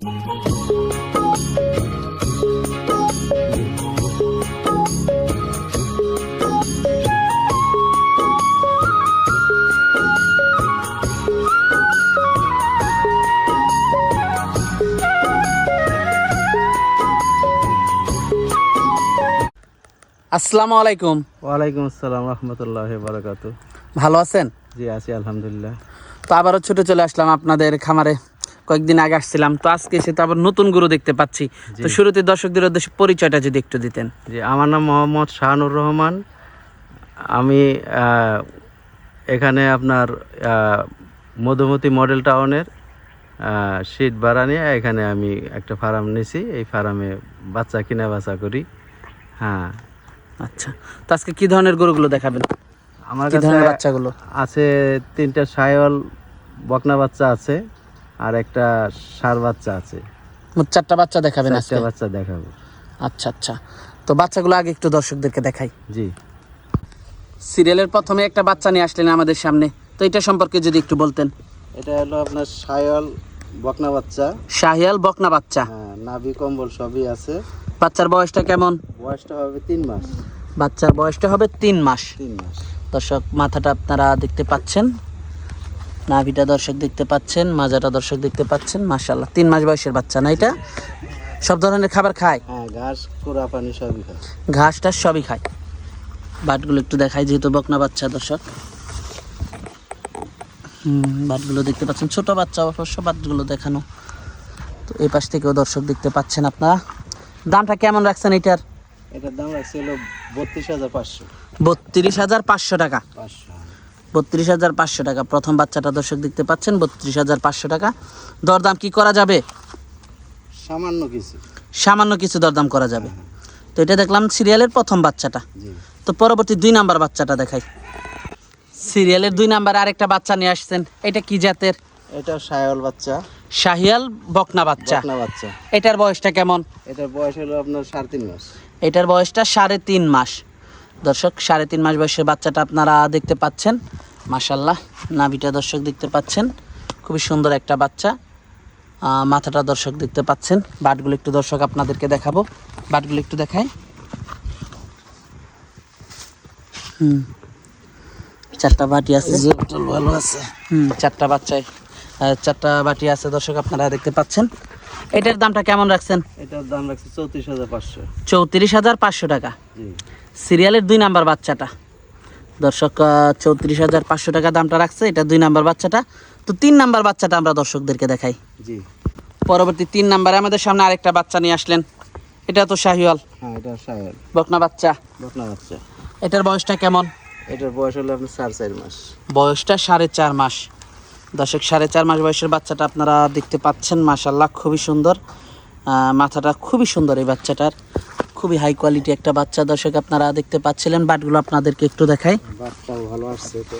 আসসালামু আলাইকুম। ওয়ালাইকুম আসসালাম রহমতুল্লাহ বারাকাতু ভালো আছেন? জি আছি আলহামদুলিল্লাহ। তো আবারও ছুটে চলে আসলাম আপনাদের খামারে। কয়েকদিন আগে আসছিলাম তো আজকে এসে তো আবার নতুন গরু দেখতে পাচ্ছি। তো শুরুতে দর্শকদের উদ্দেশ্যে পরিচয়টা যদি একটু দিতেন। জি আমার নাম মোহাম্মদ শাহানুর রহমান। আমি এখানে আপনার মধুমতি মডেল টাউনের শীত ভাড়া নিয়ে এখানে আমি একটা ফার্ম নিছি। এই ফার্মে বাচ্চা কিনা বাচ্চা করি। হ্যাঁ। আচ্ছা তো আজকে কি ধরনের গরুগুলো দেখাবেন? আমার কাছে বাচ্চাগুলো? আছে তিনটা সায়ল বকনা বাচ্চা আছে। আর একটা সার বাচ্চা আছে। মোট চারটা বাচ্চা দেখাবেন আজকে? চারটা বাচ্চা দেখাবো। আচ্ছা আচ্ছা। তো বাচ্চাগুলো আগে একটু দর্শকদেরকে দেখাই। জি। সিরিয়ালের প্রথমে একটা বাচ্চা নিয়ে আসলেন আমাদের সামনে। তো এটা সম্পর্কে যদি একটু বলতেন। এটা হলো আপনার সায়ল বকনা বাচ্চা। শাহিয়াল বকনা বাচ্চা। হ্যাঁ নাভি কম্বল সবই আছে। বাচ্চার বয়সটা কেমন? বয়সটা হবে তিন মাস। বাচ্চার বয়সটা হবে তিন মাস। তিন মাস। দর্শক মাথাটা আপনারা দেখতে পাচ্ছেন। নাভিটা দর্শক দেখতে পাচ্ছেন মাজাটা দর্শক দেখতে পাচ্ছেন মাশাল্লাহ তিন মাস বয়সের বাচ্চা না এটা? সব ধরনের খাবার খায়? হ্যাঁ ঘাস কুড়া পানি সবই খায়। ঘাস টাস সবই খায়। বাটগুলো একটু দেখায় যেহেতু বকনা বাচ্চা দর্শক। হুম বাটগুলো দেখতে পাচ্ছেন ছোট বাচ্চা অবশ্য বাটগুলো দেখানো। তো এই পাশ থেকেও দর্শক দেখতে পাচ্ছেন আপনারা। দামটা কেমন রাখছেন এটার? এটার দাম রাখছে হলো বত্রিশ হাজার পাঁচশো। বত্রিশ হাজার পাঁচশো টাকা। পাঁচশো। বত্রিশ হাজার পাঁচশো টাকা। প্রথম বাচ্চাটা দর্শক দেখতে পাচ্ছেন বত্রিশ হাজার পাঁচশো টাকা। দরদাম কি করা যাবে? সামান্য কিছু। সামান্য কিছু দরদাম করা যাবে। তো এটা দেখলাম সিরিয়ালের প্রথম বাচ্চাটা। তো পরবর্তী দুই নাম্বার বাচ্চাটা দেখাই। সিরিয়ালের দুই নাম্বার আরেকটা বাচ্চা নিয়ে আসছেন। এটা কি জাতের? এটা সায়ল বাচ্চা। শাহিয়াল বকনা বাচ্চা। বকনা বাচ্চা। এটার বয়সটা কেমন? এটার বয়স হলো আপনার সাড়ে তিন মাস। এটার বয়সটা সাড়ে তিন মাস। দর্শক সাড়ে তিন মাস বয়সের বাচ্চাটা আপনারা দেখতে পাচ্ছেন। মাশাল্লাহ নাভিটা দর্শক দেখতে পাচ্ছেন। খুবই সুন্দর একটা বাচ্চা। মাথাটা দর্শক দেখতে পাচ্ছেন। বাটগুলো একটু দর্শক আপনাদেরকে দেখাবো। বাটগুলো একটু দেখাই। হুম। চারটা বাটি আছে ভালো আছে। হুম চারটা বাচ্চায় চারটা বাটি আছে দর্শক আপনারা দেখতে পাচ্ছেন। এটার দামটা কেমন রাখছেন? এটার দাম রাখছে চৌত্রিশ হাজার পাঁচশো। চৌত্রিশ হাজার পাঁচশো টাকা। সিরিয়ালের দুই নাম্বার বাচ্চাটা। দর্শক চৌত্রিশ হাজার পাঁচশো টাকা দামটা রাখছে এটা দুই নাম্বার বাচ্চাটা। তো তিন নাম্বার বাচ্চাটা আমরা দর্শকদেরকে দেখাই। জি। পরবর্তী তিন নাম্বারে আমাদের সামনে আরেকটা বাচ্চা নিয়ে আসলেন। এটা তো শাহিওয়াল। হ্যাঁ এটা সায়ল বকনা বাচ্চা। বকনা বাচ্চা। এটার বয়সটা কেমন? এটার বয়স হলো আপনার সাড়ে চার মাস। বয়সটা সাড়ে চার মাস। দর্শক সাড়ে চার মাস বয়সের বাচ্চাটা আপনারা দেখতে পাচ্ছেন মাশাল্লাহ খুবই সুন্দর। মাথাটা খুবই সুন্দর এই বাচ্চাটার। খুবই হাই কোয়ালিটি একটা বাচ্চা। দর্শক আপনারা দেখতে পাচ্ছিলেন বাটগুলো আপনাদেরকে একটু দেখাই। ভালো আসছে তো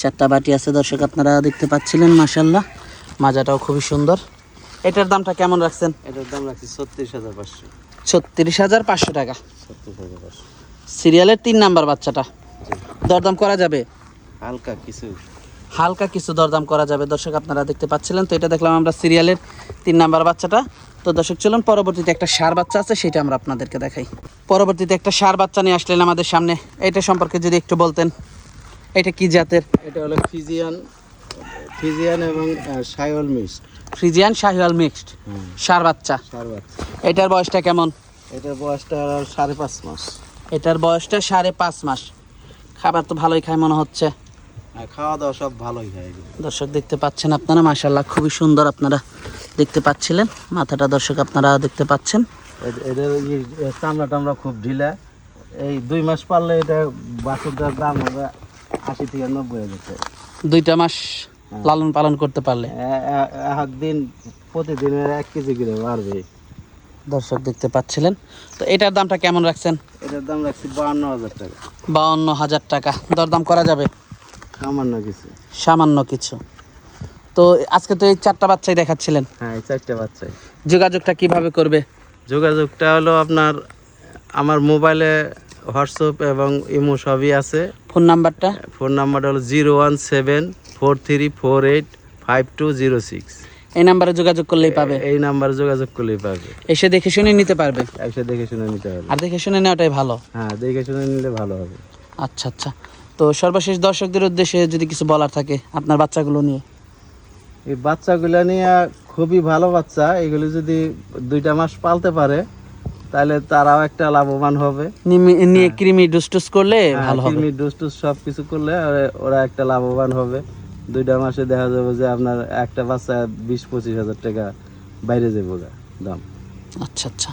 চারটা বাটি আছে দর্শক আপনারা দেখতে পাচ্ছিলেন মাশাল্লাহ মাজাটাও খুবই সুন্দর। এটার দামটা কেমন রাখছেন? এটার দাম রাখছি ছত্রিশ হাজার পাঁচশো। ছত্রিশ হাজার পাঁচশো টাকা। সিরিয়ালের তিন নাম্বার বাচ্চাটা। দরদাম করা যাবে? হালকা কিছু। হালকা কিছু দরদাম করা যাবে। দর্শক আপনারা দেখতে পাচ্ছিলেন তো এটা দেখলাম আমরা সিরিয়ালের তিন নাম্বার বাচ্চাটা। তো দর্শক চলুন পরবর্তীতে একটা সার বাচ্চা আছে সেটা আমরা আপনাদেরকে দেখাই। পরবর্তীতে একটা সার বাচ্চা নিয়ে আসলেন আমাদের সামনে। এটা সম্পর্কে যদি একটু বলতেন এটা কি জাতের? এটা হলো ফিজিয়ান ফিজিয়ান এবং সায়ল মিক্সড। Friesian Sahiwal mixed. সার বাচ্চা। সার বাচ্চা। এটার বয়সটা কেমন? এটার বয়সটা সাড়ে পাঁচ মাস। এটার বয়সটা সাড়ে পাঁচ মাস। খাবার তো ভালোই খায় মনে হচ্ছে। খাওয়া দাওয়া সব ভালোই এগুলো। দর্শক দেখতে পাচ্ছেন আপনারা মাশাল্লাহ খুবই সুন্দর আপনারা দেখতে পাচ্ছিলেন। মাথাটা দর্শক আপনারা দেখতে পাচ্ছেন। এদের চামড়া টামড়া খুব ঢিলা। এই দুই মাস পারলে এটা বাছুরটার দাম হবে আশি থেকে নব্বই হাজার দুইটা মাস লালন পালন করতে পারলে। একদিন প্রতিদিনের এক কেজি করে বাড়বে। দর্শক দেখতে পাচ্ছিলেন। তো এটার দামটা কেমন রাখছেন? এটার দাম রাখছি বাহান্ন হাজার টাকা। বাউন্ন হাজার টাকা। দরদাম করা যাবে? সামান্য কিছু। সামান্য কিছু। তো আজকে তো এই চারটা বাচ্চাই দেখাচ্ছিলেন। হ্যাঁ এই চারটে বাচ্চাই। যোগাযোগটা কীভাবে করবে? যোগাযোগটা হলো আপনার আমার মোবাইলে হোয়াটসঅ্যাপ এবং ইমো সবই আছে। ফোন নাম্বারটা? ফোন নাম্বারটা হলো zero one seven four three four eight five two zero six. এই নাম্বারে যোগাযোগ করলেই পাবে। এই নাম্বারে যোগাযোগ করলেই পাবে। এসে দেখে শুনে নিতে পারবে। এসে দেখে শুনে নিতে পারবে। আর দেখে শুনে নেওয়াটাই ভালো। হ্যাঁ দেখে শুনে নিলে ভালো হবে। আচ্ছা আচ্ছা। তো সর্বশেষ দর্শকদের উদ্দেশ্যে যদি কিছু বলার থাকে আপনার বাচ্চাগুলো নিয়ে। এই বাচ্চাগুলো নিয়ে খুবই ভালো বাচ্চা। এগুলো যদি দুইটা মাস পালতে পারে তাহলে তারাও একটা লাভবান হবে। নিয়ে কৃমি ডুসটুস করলে ভালো হবে। কৃমি ডোজ টোজ সব কিছু করলে ওরা- একটা লাভবান হবে। দুইটা মাসে দেখা যাবে যে আপনার একটা বাচ্চা বিশ পঁচিশ হাজার টাকা বাইরে যাব দাম। আচ্ছা আচ্ছা।